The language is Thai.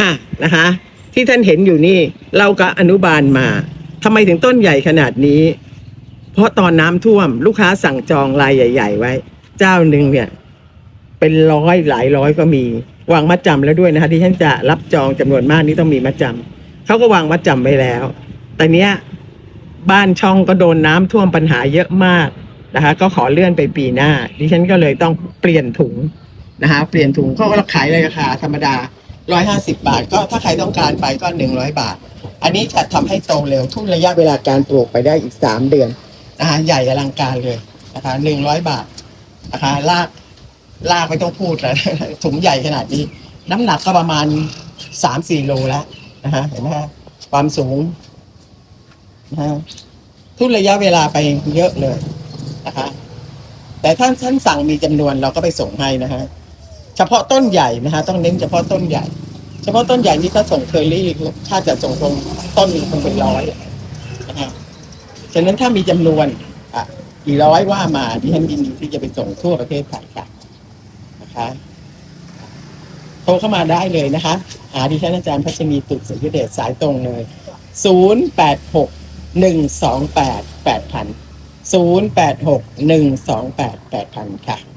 อะนะคะ ที่ท่านเห็นอยู่นี่ เราก็อนุบาลมาทำไมถึงต้นใหญ่ขนาดนี้ เพราะตอนน้ำท่วม ลูกค้าสั่งจองรายใหญ่ ๆ ไว้ เจ้าหนึ่งเนี่ย เป็นร้อยหลายร้อยก็มี วางมัดจำแล้วด้วยนะคะที่ฉันจะรับจองจำนวนมากนี่ต้องมีมัดจำเขาก็วางมัดจำไว้แล้ว แต่เนี้ยบ้านช่องก็โดนน้ำท่วมปัญหาเยอะมากนะคะ ก็ขอเลื่อนไปปีหน้า ดิฉันก็เลยต้องเปลี่ยนถุงนะคะ เปลี่ยนถุงเขาก็ขายราคาธรรมดา ร้อยห้าสิบบาท ก็ถ้าใครต้องการไปก็หนึ่งร้อยบาท อันนี้จะทำให้โตเร็วทุ่นระยะเวลาการปลูกไปได้อีกสามเดือนนะคะใหญ่อลังการเลยนะคะหนึ่งร้อยบาทนะคะลากลากไม่ต้องพูดแล้วถุงใหญ่ขนาดนี้ น้ำหนักก็ประมาณสามสี่โลแล้วนะฮะเห็นไหมฮะความสูงนะฮะทุกระยะเวลาไปเยอะเลยนะคะ แต่ท่านท่านสั่งมีจำนวนเราก็ไปส่งให้นะฮะ เฉพาะต้นใหญ่นะฮะต้องเน้นเฉพาะต้นใหญ่ เฉพาะต้นใหญ่นี่ถ้าส่งเคอรี่ถ้าจะส่งตรงต้นหนึ่งคงเป็นร้อยนะฮะฉะนั้นถ้ามีจำนวนอะกี่ร้อยว่ามาที่ฉันยินดีที่จะไปส่งทั่วประเทศไทยค่ะนะคะโทรเข้ามาได้เลยนะคะ หาดิฉันอาจารย์พัชนีตุกศรีเดชสายตรงเลย 0 8 6 1 2 8 8 0 0 8 6 1 2 8 8 0 0ค่ะ